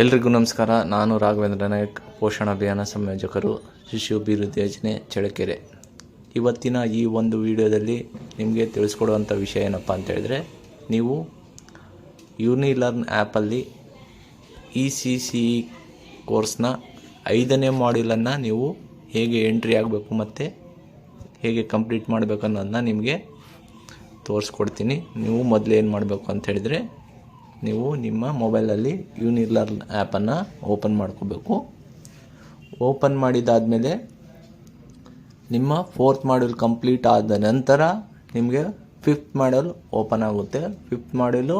ಎಲ್ರಿಗೂ ನಮಸ್ಕಾರ. ನಾನು ರಾಘವೇಂದ್ರ ನಾಯಕ್, ಪೋಷಣ ಅಭಿಯಾನ ಸಂಯೋಜಕರು ಶಿಶು ಅಭಿವೃದ್ಧಿ ಯೋಜನೆ ಚಳ್ಳಕೆರೆ. ಇವತ್ತಿನ ಈ ಒಂದು ವಿಡಿಯೋದಲ್ಲಿ ನಿಮಗೆ ತಿಳಿಸ್ಕೊಡುವಂಥ ವಿಷಯ ಏನಪ್ಪ ಅಂತ ಹೇಳಿದ್ರೆ, ನೀವು ಯೂನಿಲರ್ನ್ ಆ್ಯಪಲ್ಲಿ ಇ ಸಿ ಸಿ ಇ ಕೋರ್ಸ್ನ ಐದನೇ ಮಾಡ್ಯೂಲನ್ನು ನೀವು ಹೇಗೆ ಎಂಟ್ರಿ ಆಗಬೇಕು ಮತ್ತು ಹೇಗೆ ಕಂಪ್ಲೀಟ್ ಮಾಡಬೇಕು ಅನ್ನೋದನ್ನ ನಿಮಗೆ ತೋರಿಸ್ಕೊಡ್ತೀನಿ. ನೀವು ಮೊದಲು ಏನು ಮಾಡಬೇಕು ಅಂತ ಹೇಳಿದರೆ ನೀವು ನಿಮ್ಮ ಮೊಬೈಲಲ್ಲಿ ಯೂನಿಲರ್ನ್ ಆ್ಯಪನ್ನು ಓಪನ್ ಮಾಡ್ಕೋಬೇಕು. ಓಪನ್ ಮಾಡಿದಾದಮೇಲೆ ನಿಮ್ಮ ಫೋರ್ತ್ ಮಾಡ್ಯೂಲ್ ಕಂಪ್ಲೀಟ್ ಆದ ನಂತರ ನಿಮಗೆ ಫಿಫ್ತ್ ಮಾಡ್ಯೂಲ್ ಓಪನ್ ಆಗುತ್ತೆ. ಫಿಫ್ತ್ ಮಾಡ್ಯೂಲು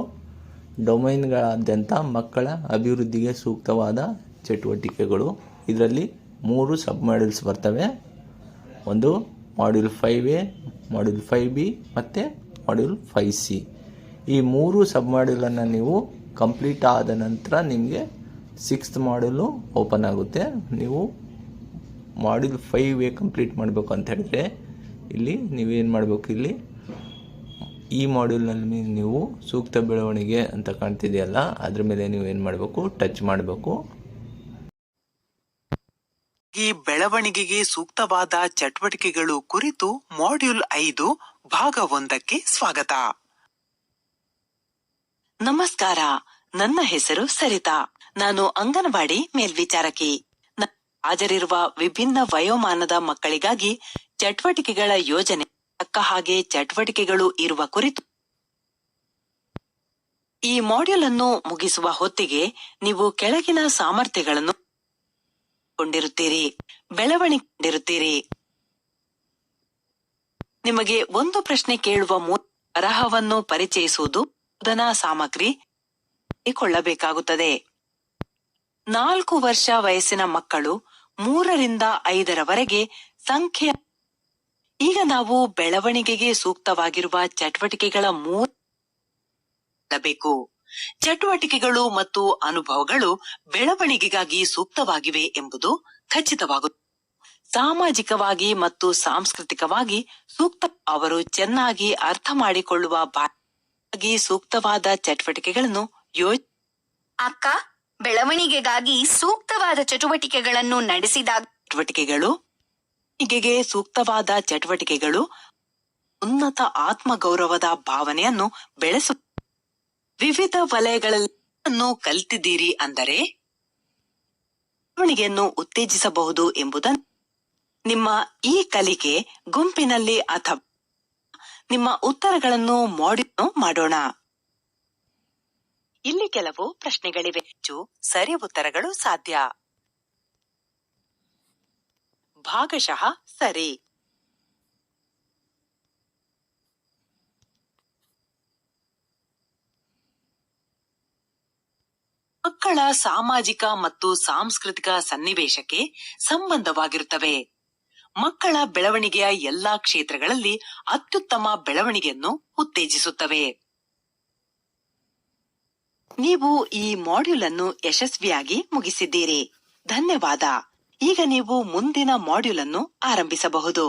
ಡೊಮೈನ್ಗಳಾದ್ಯಂತ ಮಕ್ಕಳ ಅಭಿವೃದ್ಧಿಗೆ ಸೂಕ್ತವಾದ ಚಟುವಟಿಕೆಗಳು. ಇದರಲ್ಲಿ ಮೂರು ಸಬ್ ಮಾಡ್ಯೂಲ್ಸ್ ಬರ್ತವೆ. ಒಂದು module five A, module five B ಮತ್ತು ಮಾಡ್ಯೂಲ್ ಫೈವ್ ಸಿ. ಈ ಮೂರು ಸಬ್ ಮಾಡ್ಯೂಲನ್ನು ನೀವು ಕಂಪ್ಲೀಟ್ ಆದ ನಂತರ ನಿಮಗೆ ಸಿಕ್ಸ್ತ್ ಮಾಡ್ಯೂಲು ಓಪನ್ ಆಗುತ್ತೆ. ನೀವು ಮಾಡ್ಯೂಲ್ ಫೈವ್ ಎ ಕಂಪ್ಲೀಟ್ ಮಾಡಬೇಕು ಅಂತ ಹೇಳಿದ್ರೆ ಇಲ್ಲಿ ನೀವೇನು ಮಾಡಬೇಕು ಇಲ್ಲಿ? ಈ ಮಾಡ್ಯೂಲ್ನಲ್ಲಿ ನೀವು ಸೂಕ್ತ ಬೆಳವಣಿಗೆ ಅಂತ ಕಾಣ್ತಿದೆಯಲ್ಲ, ಅದ್ರ ಮೇಲೆ ನೀವು ಏನು ಮಾಡಬೇಕು? ಟಚ್ ಮಾಡಬೇಕು. ಈ ಬೆಳವಣಿಗೆಗೆ ಸೂಕ್ತವಾದ ಚಟುವಟಿಕೆಗಳು ಕುರಿತು ಮಾಡ್ಯೂಲ್ ಐದು, ಭಾಗ ಒಂದಕ್ಕೆ ಸ್ವಾಗತ. ನಮಸ್ಕಾರ. ನನ್ನ ಹೆಸರು ಸರಿತಾ. ನಾನು ಅಂಗನವಾಡಿ ಮೇಲ್ವಿಚಾರಕಿ. ಹಾಜರಿರುವ ವಿಭಿನ್ನ ವಯೋಮಾನದ ಮಕ್ಕಳಿಗಾಗಿ ಚಟುವಟಿಕೆಗಳ ಯೋಜನೆ ತಕ್ಕ ಹಾಗೆ ಚಟುವಟಿಕೆಗಳು ಇರುವ ಕುರಿತು ಈ ಮಾಡ್ಯೂಲ್ ಅನ್ನು ಮುಗಿಸುವ ಹೊತ್ತಿಗೆ ನೀವು ಕೆಳಗಿನ ಸಾಮರ್ಥ್ಯಗಳನ್ನು ಕೊಂಡಿರುತ್ತೀರಿ, ಬೆಳವಣಿಗೆ ಕೊಂಡಿರುತ್ತೀರಿ. ನಿಮಗೆ ಒಂದು ಪ್ರಶ್ನೆ ಕೇಳುವ ಮೂಲಕ ಬರಹವನ್ನು ಪರಿಚಯಿಸುವುದು ಬೋಧನಾ ಸಾಮಗ್ರಿ ಕೊಳ್ಳಬೇಕಾಗುತ್ತದೆ. ನಾಲ್ಕು ವರ್ಷ ವಯಸ್ಸಿನ ಮಕ್ಕಳು ಮೂರರಿಂದ ಐದರವರೆಗೆ ಸಂಖ್ಯೆ ಈಗ ನಾವು ಬೆಳವಣಿಗೆಗೆ ಸೂಕ್ತವಾಗಿರುವ ಚಟುವಟಿಕೆಗಳ ಮೂಲ ಚಟುವಟಿಕೆಗಳು ಮತ್ತು ಅನುಭವಗಳು ಬೆಳವಣಿಗೆಗಾಗಿ ಸೂಕ್ತವಾಗಿವೆ ಎಂಬುದು ಖಚಿತವಾಗುತ್ತದೆ ಸಾಮಾಜಿಕವಾಗಿ ಮತ್ತು ಸಾಂಸ್ಕೃತಿಕವಾಗಿ ಸೂಕ್ತ ಅವರು ಚೆನ್ನಾಗಿ ಅರ್ಥ ಮಾಡಿಕೊಳ್ಳುವ ಭಾಷೆಯಾಗಿ ಸೂಕ್ತವಾದ ಚಟುವಟಿಕೆಗಳನ್ನು ಯೋ ಅಕ್ಕ ಬೆಳವಣಿಗೆಗಾಗಿ ಸೂಕ್ತವಾದ ಚಟುವಟಿಕೆಗಳನ್ನು ನಡೆಸಿದಾಗ ಚಟುವಟಿಕೆಗಳು ಹೀಗೆ ಸೂಕ್ತವಾದ ಚಟುವಟಿಕೆಗಳು ಉನ್ನತ ಆತ್ಮಗೌರವದ ಭಾವನೆಯನ್ನು ಬೆಳೆಸು ವಿವಿಧ ವಲಯಗಳನ್ನು ಕಲಿತಿದ್ದೀರಿ ಅಂದರೆ ಬೆಳವಣಿಗೆಯನ್ನು ಉತ್ತೇಜಿಸಬಹುದು ಎಂಬುದನ್ನು ನಿಮ್ಮ ಈ ಕಲಿಕೆ ಗುಂಪಿನಲ್ಲಿ ಅಥವಾ ನಿಮ್ಮ ಉತ್ತರಗಳನ್ನು ಮಾಡಿ ಮಾಡೋಣ. ಇಲ್ಲಿ ಕೆಲವು ಪ್ರಶ್ನೆಗಳಿವೆ. ಹೆಚ್ಚು ಸರಿ ಉತ್ತರಗಳು ಸಾಧ್ಯ. ಭಾಗಶಃ ಸರಿ. ಮಕ್ಕಳ ಸಾಮಾಜಿಕ ಮತ್ತು ಸಾಂಸ್ಕೃತಿಕ ಸನ್ನಿವೇಶಕ್ಕೆ ಸಂಬಂಧವಾಗಿರುತ್ತವೆ. ಮಕ್ಕಳ ಬೆಳವಣಿಗೆಯ ಎಲ್ಲಾ ಕ್ಷೇತ್ರಗಳಲ್ಲಿ ಅತ್ಯುತ್ತಮ ಬೆಳವಣಿಗೆಯನ್ನು ಉತ್ತೇಜಿಸುತ್ತವೆ. ನೀವು ಈ ಮಾಡ್ಯೂಲ್ ಅನ್ನು ಯಶಸ್ವಿಯಾಗಿ ಮುಗಿಸಿದ್ದೀರಿ. ಧನ್ಯವಾದ. ಈಗ ನೀವು ಮುಂದಿನ ಮಾಡ್ಯೂಲ್ ಅನ್ನು ಆರಂಭಿಸಬಹುದು.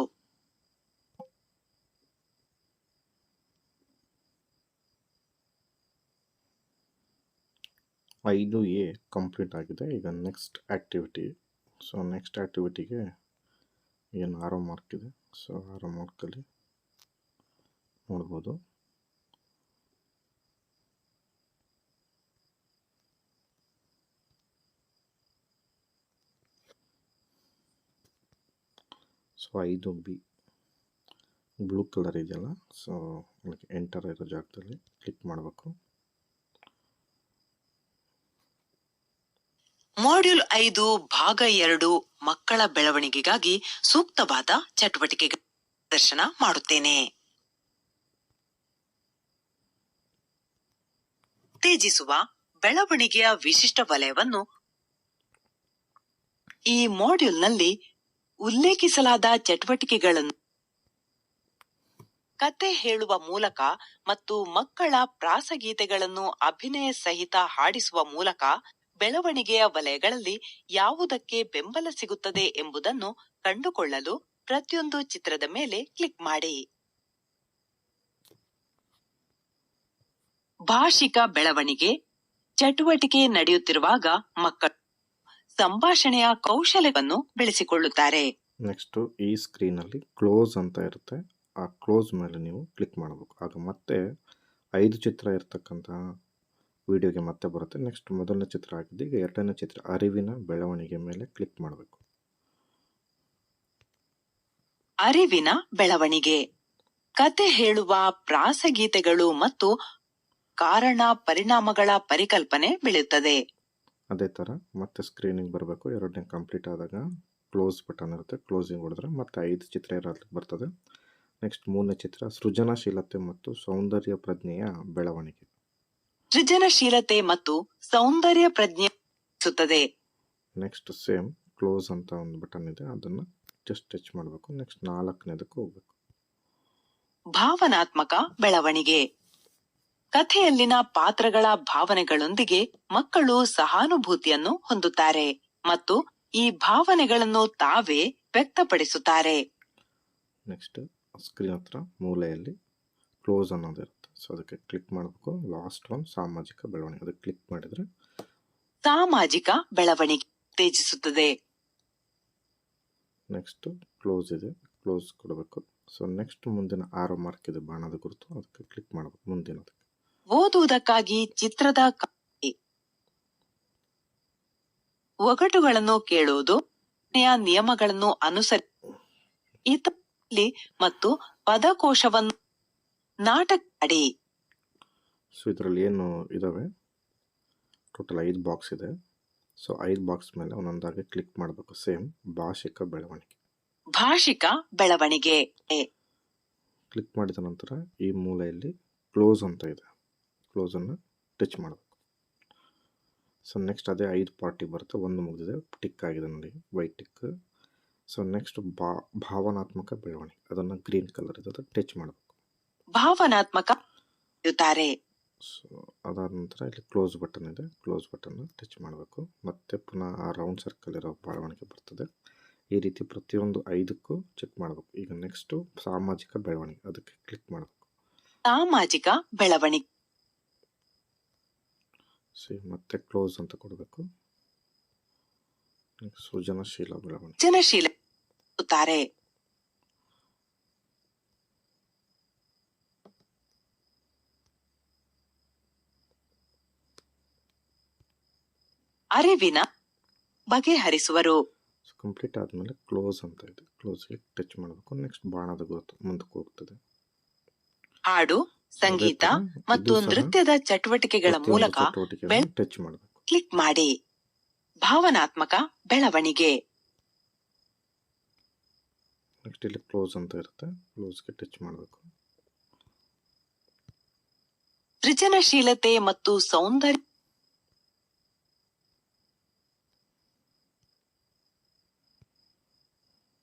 ಐದು ಎ ಕಂಪ್ಲೀಟ್ ಆಗಿದೆ. ಈಗ ನೆಕ್ಸ್ಟ್ ಆಕ್ಟಿವಿಟಿ ಸೊ ನೆಕ್ಸ್ಟ್ ಆ್ಯಕ್ಟಿವಿಟಿಗೆ ಏನು ಆರೋ ಮಾರ್ಕ್ ಇದೆ? ಸೊ ಆರೋ ಮಾರ್ಕಲ್ಲಿ ನೋಡ್ಬೋದು. ಸೊ ಐದು ಬಿ. ಬ್ಲೂ ಕಲರ್ ಇದೆಯಲ್ಲ? ಸೊ ಎಂಟರ್ ಇರೋ ಜಾಗದಲ್ಲಿ ಕ್ಲಿಕ್ ಮಾಡಬೇಕು. ಮಾಡ್ಯೂಲ್ ಐದು, ಭಾಗ ಎರಡು, ಮಕ್ಕಳ ಬೆಳವಣಿಗೆಗಾಗಿ ಸೂಕ್ತವಾದ ಚಟುವಟಿಕೆಗಳ ಪ್ರದರ್ಶನ ಮಾಡುತ್ತೇನೆ. ಉತ್ತೇಜಿಸುವ ಬೆಳವಣಿಗೆಯ ವಿಶಿಷ್ಟ ವಲಯವನ್ನು ಈ ಮಾಡ್ಯೂಲ್ನಲ್ಲಿ ಉಲ್ಲೇಖಿಸಲಾದ ಚಟುವಟಿಕೆಗಳನ್ನು ಕತೆ ಹೇಳುವ ಮೂಲಕ ಮತ್ತು ಮಕ್ಕಳ ಪ್ರಾಸಗೀತೆಗಳನ್ನು ಅಭಿನಯ ಸಹಿತ ಹಾಡಿಸುವ ಮೂಲಕ ಬೆಳವಣಿಗೆಯ ವಲಯಗಳಲ್ಲಿ ಯಾವುದಕ್ಕೆ ಬೆಂಬಲ ಸಿಗುತ್ತದೆ ಎಂಬುದನ್ನು ಕಂಡುಕೊಳ್ಳಲು ಪ್ರತಿಯೊಂದು ಚಿತ್ರದ ಮೇಲೆ ಕ್ಲಿಕ್ ಮಾಡಿ. ಭಾಷಿಕ ಬೆಳವಣಿಗೆ. ಚಟುವಟಿಕೆ ನಡೆಯುತ್ತಿರುವಾಗ ಮಕ್ಕಳು ಸಂಭಾಷಣೆಯ ಕೌಶಲ್ಯವನ್ನು ಬೆಳೆಸಿಕೊಳ್ಳುತ್ತಾರೆ. ನೆಕ್ಸ್ಟ್ ಈ ಸ್ಕ್ರೀನಲ್ಲಿ ಕ್ಲೋಸ್ ಅಂತ ಇರುತ್ತೆ. ಆ ಕ್ಲೋಸ್ ಮೇಲೆ ನೀವು ಕ್ಲಿಕ್ ಮಾಡಬೇಕು. ಆಗ ಮತ್ತೆ ಐದು ಚಿತ್ರ ಇರ್ತಕ್ಕಂತಹ ವಿಡಿಯೋಗೆ ಮತ್ತೆ ಬರುತ್ತೆ. ನೆಕ್ಸ್ಟ್ ಮೊದಲನೇ ಚಿತ್ರ ಆಗಿದ್ದು ಈಗ ಎರಡನೇ ಚಿತ್ರ ಅರಿವಿನ ಬೆಳವಣಿಗೆ ಮೇಲೆ ಕ್ಲಿಕ್ ಮಾಡಬೇಕು. ಅರಿವಿನ ಬೆಳವಣಿಗೆ. ಕತೆ ಹೇಳುವ ಪ್ರಾಸಗೀತೆಗಳು ಮತ್ತು ಕಾರಣ ಪರಿಣಾಮಗಳ ಪರಿಕಲ್ಪನೆ ಬೆಳೆಯುತ್ತದೆ ಅದೇ ಥರ ಮತ್ತೆ ಸ್ಕ್ರೀನಿಂಗ್ ಬರಬೇಕು. ಎರಡನೇ ಕಂಪ್ಲೀಟ್ ಆದಾಗ ಕ್ಲೋಸ್ ಬಟನ್ ಇರುತ್ತೆ. ಕ್ಲೋಸಿಂಗ್ ಹೊಡೆದ್ರೆ ಮತ್ತೆ ಐದು ಚಿತ್ರ ಇರೋದಕ್ಕೆ ಬರ್ತದೆ. ನೆಕ್ಸ್ಟ್ ಮೂರನೇ ಚಿತ್ರ ಸೃಜನಶೀಲತೆ ಮತ್ತು ಸೌಂದರ್ಯ ಪ್ರಜ್ಞೆಯ ಬೆಳವಣಿಗೆ. ಸೃಜನಶೀಲತೆ ಮತ್ತು ಸೌಂದರ್ಯ ಪ್ರಜ್ಞೆ. ನೆಕ್ಸ್ಟ್ ಸೇಮ್ ಕ್ಲೋಸ್ ಅಂತ ಒಂದು ಬಟನ್ ಇದೆ. ಅದನ್ನ ಜಸ್ಟ್ ಟಚ್ ಮಾಡಬೇಕು. ನೆಕ್ಸ್ಟ್ ನಾಲ್ಕನೇದಕ್ಕೆ ಹೋಗ್ಬೇಕು. ಭಾವನಾತ್ಮಕ ಬೆಳವಣಿಗೆ. ಕಥೆಯಲ್ಲಿನ ಪಾತ್ರಗಳ ಭಾವನೆಗಳೊಂದಿಗೆ ಮಕ್ಕಳು ಸಹಾನುಭೂತಿಯನ್ನು ಹೊಂದುತ್ತಾರೆ ಮತ್ತು ಈ ಭಾವನೆಗಳನ್ನು ತಾವೇ ವ್ಯಕ್ತಪಡಿಸುತ್ತಾರೆ. ನೆಕ್ಸ್ಟ್ ಸ್ಕ್ರೀನ್ ಹತ್ರ ಮೂಲೆಯಲ್ಲಿ ಕ್ಲೋಸ್ ಅನ್ನೋದು ಇರುತ್ತೆ ಸೊ ಅದಕ್ಕೆ ಕ್ಲಿಕ್ ಮಾಡಬೇಕು. ಲಾಸ್ಟ್ ಒನ್ ಸಾಮಾಜಿಕ ಬೆಳವಣಿಗೆ. ಅದಕ್ಕೆ ಕ್ಲಿಕ್ ಮಾಡಿದ್ರೆ ಸಾಮಾಜಿಕ ಬೆಳವಣಿಗೆ ತೇಜಿಸುತ್ತದೆ ನೆಕ್ಸ್ಟ್ ಕ್ಲೋಸ್ ಇದೆ. ಕ್ಲೋಸ್ ಕೊಡಬೇಕು. ಸೊ ನೆಕ್ಸ್ಟ್ ಮುಂದಿನ ಆರೋ ಮಾರ್ಕ್ ಇದೆ ಬಾಣದ ಗುರುತು. ಅದಕ್ಕೆ ಕ್ಲಿಕ್ ಮಾಡಬೇಕು. ಮುಂದಿನ ಓದುವುದಕ್ಕಾಗಿ ಚಿತ್ರದ. ಒಗಟುಗಳನ್ನು ಕೇಳುವುದು ನಿಯಮಗಳನ್ನು ಅನುಸರಿ ಇತರಲ್ಲಿ ಮತ್ತು ಪದಕೋಶವನ್ನು ನಾಟಕ ಅಡಿ. ಸೊ ಇದರಲ್ಲಿ ಏನು ಇದಾವೆ? ಟೋಟಲ್ ಐದು ಬಾಕ್ಸ್ ಇದೆ. ಸೊ ಐದು ಬಾಕ್ಸ್ ಮೇಲೆ ಒಂದೊಂದಾಗಿ ಕ್ಲಿಕ್ ಮಾಡಬೇಕು. ಸೇಮ್ ಭಾಷಿಕ ಬೆಳವಣಿಗೆ. ಭಾಷಿಕ ಬೆಳವಣಿಗೆ. ಕ್ಲಿಕ್ ಮಾಡಿದ ನಂತರ ಈ ಮೂಲೆಯಲ್ಲಿ ಕ್ಲೋಸ್ ಅಂತ ಇದೆ. ಕ್ಲೋಸನ್ನು ಟಚ್ ಮಾಡಬೇಕು. ಸೊ ನೆಕ್ಸ್ಟ್ ಅದೇ ಐದು ಪಾರ್ಟಿ ಬರುತ್ತೆ. ಒಂದು ಮುಗಿದಿದೆ. ಟಿಕ್ ಆಗಿದೆ ನೋಡಿ. ವೈಟ್ ಟಿಕ್ ಸೊ ನೆಕ್ಸ್ಟ್ ಬಾ ಭಾವನಾತ್ಮಕ ಬೆಳವಣಿಗೆ. ಅದನ್ನು ಗ್ರೀನ್ ಕಲರ್ ಇದೆ ಟಚ್ ಮಾಡಬೇಕು. ಭಾವನಾತ್ಮಕ ಅದಾದ ನಂತರ ಇಲ್ಲಿ ಕ್ಲೋಸ್ ಬಟನ್ ಇದೆ. ಕ್ಲೋಸ್ ಬಟನ್ ಟಚ್ ಮಾಡಬೇಕು. ಮತ್ತೆ ಪುನಃ ಆ ರೌಂಡ್ ಸರ್ಕಲ್ ಇರೋ ಬೆಳವಣಿಗೆ ಬರ್ತದೆ. ಈ ರೀತಿ ಪ್ರತಿಯೊಂದು ಐದಕ್ಕೂ ಚೆಕ್ ಮಾಡಬೇಕು. ಈಗ ನೆಕ್ಸ್ಟ್ ಸಾಮಾಜಿಕ ಬೆಳವಣಿಗೆ. ಅದಕ್ಕೆ ಕ್ಲಿಕ್ ಮಾಡಬೇಕು. ಸಾಮಾಜಿಕ ಬೆಳವಣಿಗೆ. ಸಿ ಮತ್ತೆ ಕ್ಲೋಸ್ ಅಂತ ಕೊಡಬೇಕು. ಸೃಜನಶೀಲ ಬೆಳವಣಿಗೆ. ಸೃಜನಶೀಲ ಅರಿವಿನ ಬಗೆಹರಿಸುವರು. ಕಂಪ್ಲೀಟ್ ಆದಮೇಲೆ ಕ್ಲೋಸ್ ಅಂತ ಇದೆ. ಕ್ಲೋಸ್ಗೆ ಟಚ್ ಮಾಡಬೇಕು. ನೆಕ್ಸ್ಟ್ ಬಾಣದ ಗೊತ್ತು ಮುಂದಕ್ಕೆ ಹೋಗ್ತದೆ. ಹಾಡು ಸಂಗೀತ ಮತ್ತು ನೃತ್ಯದ ಚಟುವಟಿಕೆಗಳ ಮೂಲಕ ಟಚ್ ಮಾಡಬೇಕು. ಕ್ಲಿಕ್ ಮಾಡಿ. ಭಾವನಾತ್ಮಕ ಬೆಳವಣಿಗೆ. ನೆಕ್ಸ್ಟ್ ಇಲ್ಲಿ ಕ್ಲೋಸ್ ಅಂತ ಇರುತ್ತೆ. ಕ್ಲೋಸ್ಗೆ ಟಚ್ ಮಾಡಬೇಕು. ಸೃಜನಶೀಲತೆ ಮತ್ತು ಸೌಂದರ್ಯ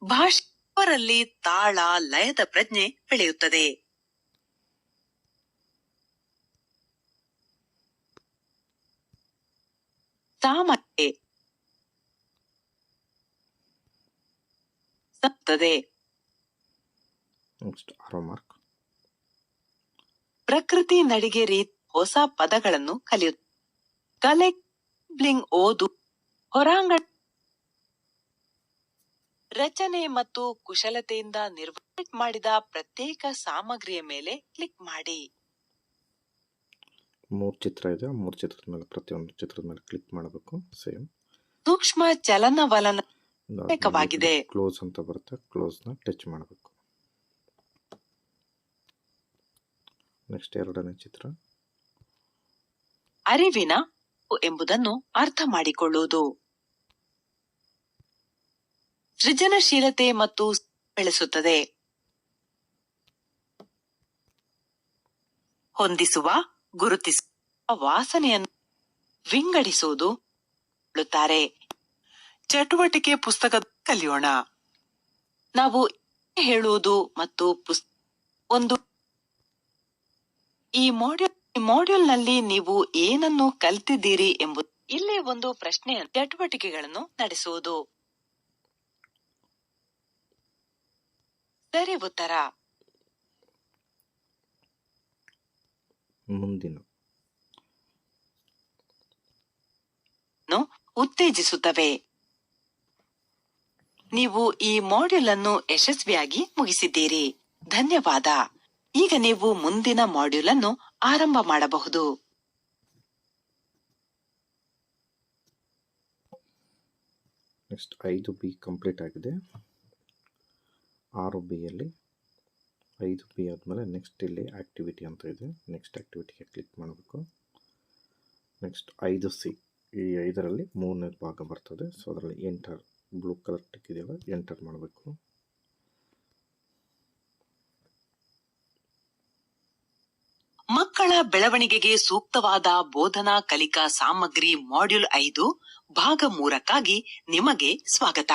ಭಾಷೆಯವರಲ್ಲಿ ತಾಳ ಲಯದ ಪ್ರಜ್ಞೆ ಬೆಳೆಯುತ್ತದೆ. ಸತ್ತದೆ ಪ್ರಕೃತಿ ನಡಿಗೆ ರೀತಿ ಹೊಸ ಪದಗಳನ್ನು ಕಲಿಯುತ್ತ ಕಲೆ ಓದು ಹೊರಾಂಗಣ ರಚನೆ ಮತ್ತು ಕುಶಲತೆಯಿಂದ ನಿರ್ವಹಿಟ್ ಮಾಡಿದ ಪ್ರತ್ಯೇಕ ಸಾಮಗ್ರಿಯ ಮೇಲೆ ಕ್ಲಿಕ್ ಮಾಡಿ. ಮೂರು ಚಿತ್ರ ಇದೆ. ಮೂರು ಚಿತ್ರದ ಮೇಲೆ ಪ್ರತಿಯೊಂದು ಚಿತ್ರದ ಮೇಲೆ ಕ್ಲಿಕ್ ಮಾಡಬೇಕು. ಸೇಮ್. ಸೂಕ್ಷ್ಮ ಚಲನವಲನ ಪ್ರತ್ಯೇಕವಾಗಿದೆ. ಕ್ಲೋಸ್ ಅಂತ ಬರುತ್ತೆ. ಕ್ಲೋಸ್ನ ಟಚ್ ಮಾಡಬೇಕು. ನೆಕ್ಸ್ಟ್ ಎರಡನೇ ಚಿತ್ರ. ಅರಿವಿನ ಎಂಬುದನ್ನು ಅರ್ಥ ಮಾಡಿಕೊಳ್ಳುವುದು. ಸೃಜನಶೀಲತೆ ಮತ್ತು ಬೆಳೆಸುತ್ತದೆ. ಹೊಂದಿಸುವ, ಗುರುತಿಸುವ ವಾಸನೆಯನ್ನು ವಿಂಗಡಿಸುವುದು ಹೇಳುತ್ತಾರೆ. ಚಟುವಟಿಕೆ ಪುಸ್ತಕ ಕಲಿಯೋಣ. ನಾವು ಹೇಳುವುದು ಮತ್ತು ಒಂದು ಈ ಮಾಡ್ಯೂಲ್ ಮಾಡ್ಯೂಲ್ನಲ್ಲಿ ನೀವು ಏನನ್ನು ಕಲಿತಿದ್ದೀರಿ ಎಂಬುದು, ಇಲ್ಲಿ ಒಂದು ಪ್ರಶ್ನೆ ಚಟುವಟಿಕೆಗಳನ್ನು ನಡೆಸುವುದು. ಸರಿ ಉತ್ತರ ಮುಂದಿನ. ಉತ್ತೇಜಿಸುತ್ತವೆ. ನೀವು ಈ ಮಾಡ್ಯೂಲ್ ಅನ್ನು ಯಶಸ್ವಿಯಾಗಿ ಮುಗಿಸಿದ್ದೀರಿ. ಧನ್ಯವಾದ. ಈಗ ನೀವು ಮುಂದಿನ ಮಾಡ್ಯೂಲ್ ಅನ್ನು ಆರಂಭ ಮಾಡಬಹುದು. ನೆಕ್ಸ್ಟ್ ಐದು ಬಿ ಕಂಪ್ಲೀಟ್ ಆಗಿದೆ. ಆರು ಬಿಯಲ್ಲಿ ಐದು ಬಿ ಆದಮೇಲೆ ನೆಕ್ಸ್ಟ್ ಇಲ್ಲಿ ಆ್ಯಕ್ಟಿವಿಟಿ ಅಂತ ಇದೆ. ನೆಕ್ಸ್ಟ್ ಆ್ಯಕ್ಟಿವಿಟಿಗೆ ಕ್ಲಿಕ್ ಮಾಡಬೇಕು. ನೆಕ್ಸ್ಟ್ ಐದು ಸಿ, ಈ ಐದರಲ್ಲಿ ಮೂರನೇ ಭಾಗ ಬರ್ತದೆ. ಸೊ ಅದರಲ್ಲಿ ಎಂಟರ್ ಬ್ಲೂ ಕಲರ್ ಟಿಕ್ ಇದೆಯಲ್ಲ ಎಂಟರ್ ಮಾಡಬೇಕು. ಮಕ್ಕಳ ಬೆಳವಣಿಗೆಗೆ ಸೂಕ್ತವಾದ ಬೋಧನಾ ಕಲಿಕಾ ಸಾಮಗ್ರಿ ಮಾಡ್ಯೂಲ್ ಐದು, ಭಾಗ ಮೂರಕ್ಕಾಗಿ ನಿಮಗೆ ಸ್ವಾಗತ.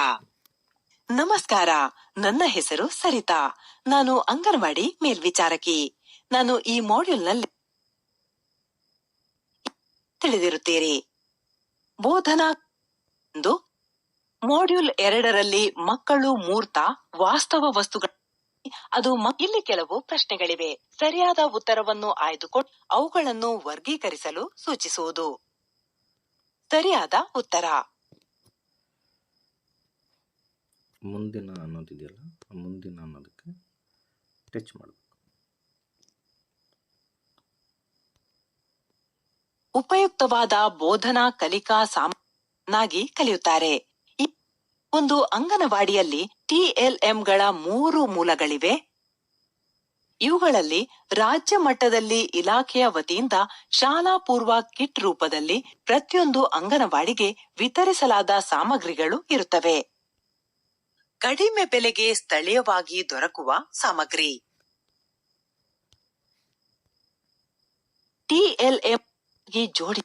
ನಮಸ್ಕಾರ. ನನ್ನ ಹೆಸರು ಸರಿತಾ. ನಾನು ಅಂಗನವಾಡಿ ಮೇಲ್ವಿಚಾರಕಿ. ನಾನು ಈ ಮಾಡ್ಯೂಲ್ನಲ್ಲಿ ತಿಳಿದಿರುತ್ತೀರಿ. ಬೋಧನಾ ಮಾಡ್ಯೂಲ್ ಎರಡರಲ್ಲಿ ಮಕ್ಕಳು ಮೂರ್ತ, ವಾಸ್ತವ ವಸ್ತುಗಳ ಅದು ಇಲ್ಲಿ ಕೆಲವು ಪ್ರಶ್ನೆಗಳಿವೆ. ಸರಿಯಾದ ಉತ್ತರವನ್ನು ಆಯ್ದುಕೊಂಡು ಅವುಗಳನ್ನು ವರ್ಗೀಕರಿಸಲು ಸೂಚಿಸುವುದು. ಸರಿಯಾದ ಉತ್ತರ. ಮುಂದಿನ ಅನ್ನೋದಿದೆಯಲ್ಲ, ಆ ಮುಂದಿನ ಅನ್ನೋದಕ್ಕೆ ಟಚ್ ಮಾಡಬೇಕು. ಉಪಯುಕ್ತವಾದ ಬೋಧನಾ ಕಲಿಕಾ ಸಾಮನಾಗಿ ಕಲಿಯುತ್ತಾರೆ. ಒಂದು ಅಂಗನವಾಡಿಯಲ್ಲಿ ಟಿಎಲ್ಎಂಗಳ ಮೂರು ಮೂಲಗಳಿವೆ. ಇವುಗಳಲ್ಲಿ ರಾಜ್ಯ ಮಟ್ಟದಲ್ಲಿ ಇಲಾಖೆಯ ವತಿಯಿಂದ ಶಾಲಾ ಪೂರ್ವ ಕಿಟ್ ರೂಪದಲ್ಲಿ ಪ್ರತಿಯೊಂದು ಅಂಗನವಾಡಿಗೆ ವಿತರಿಸಲಾದ ಸಾಮಗ್ರಿಗಳು ಇರುತ್ತವೆ. ಕಡಿಮೆ ಬೆಲೆಗೆ ಸ್ಥಳೀಯವಾಗಿ ದೊರಕುವ ಸಾಮಗ್ರಿ. ಟಿಎಲ್ಎಂ ಜೋಡಿ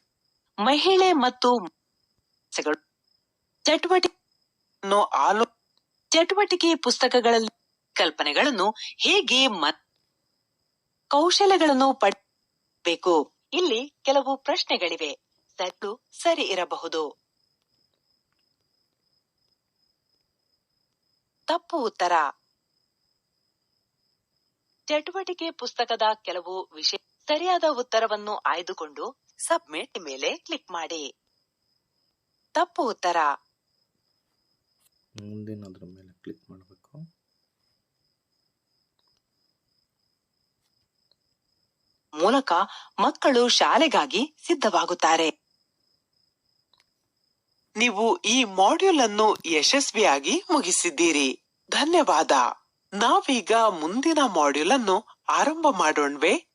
ಮಹಿಳೆ ಮತ್ತು ಚಟುವಟಿಕೆ ಆಲೋ ಚಟುವಟಿಕೆ ಪುಸ್ತಕಗಳಲ್ಲಿ ಕಲ್ಪನೆಗಳನ್ನು ಹೇಗೆ ಕೌಶಲ್ಯಗಳನ್ನು ಪಡೆಯಬೇಕು? ಇಲ್ಲಿ ಕೆಲವು ಪ್ರಶ್ನೆಗಳಿವೆ. ಸಟ್ಟು ಸರಿ ಇರಬಹುದು. ತಪ್ಪು ಉತ್ತರ ಚಟುವಟಿಕೆ ಪುಸ್ತಕದ ಕೆಲವು ವಿಷಯ ಸರಿಯಾದ ಉತ್ತರವನ್ನು ಆಯ್ದುಕೊಂಡು ಸಬ್ಮಿಟ್ ಮೇಲೆ ಕ್ಲಿಕ್ ಮಾಡಿ. ತಪ್ಪು ಉತ್ತರ ಮುಂದಿನದ್ರ ಮೇಲೆ ಕ್ಲಿಕ್ ಮಾಡಬೇಕು. ಮೂಲಕ ಮಕ್ಕಳು ಶಾಲೆಗಾಗಿ ಸಿದ್ಧವಾಗುತ್ತಾರೆ. ನೀವು ಈ ಮಾಡ್ಯೂಲ್ ಅನ್ನು ಯಶಸ್ವಿಯಾಗಿ ಮುಗಿಸಿದ್ದೀರಿ. ಧನ್ಯವಾದ. ನಾವೀಗ ಮುಂದಿನ ಮಾಡ್ಯೂಲ್ ಅನ್ನು ಆರಂಭ ಮಾಡೋಣವೇ.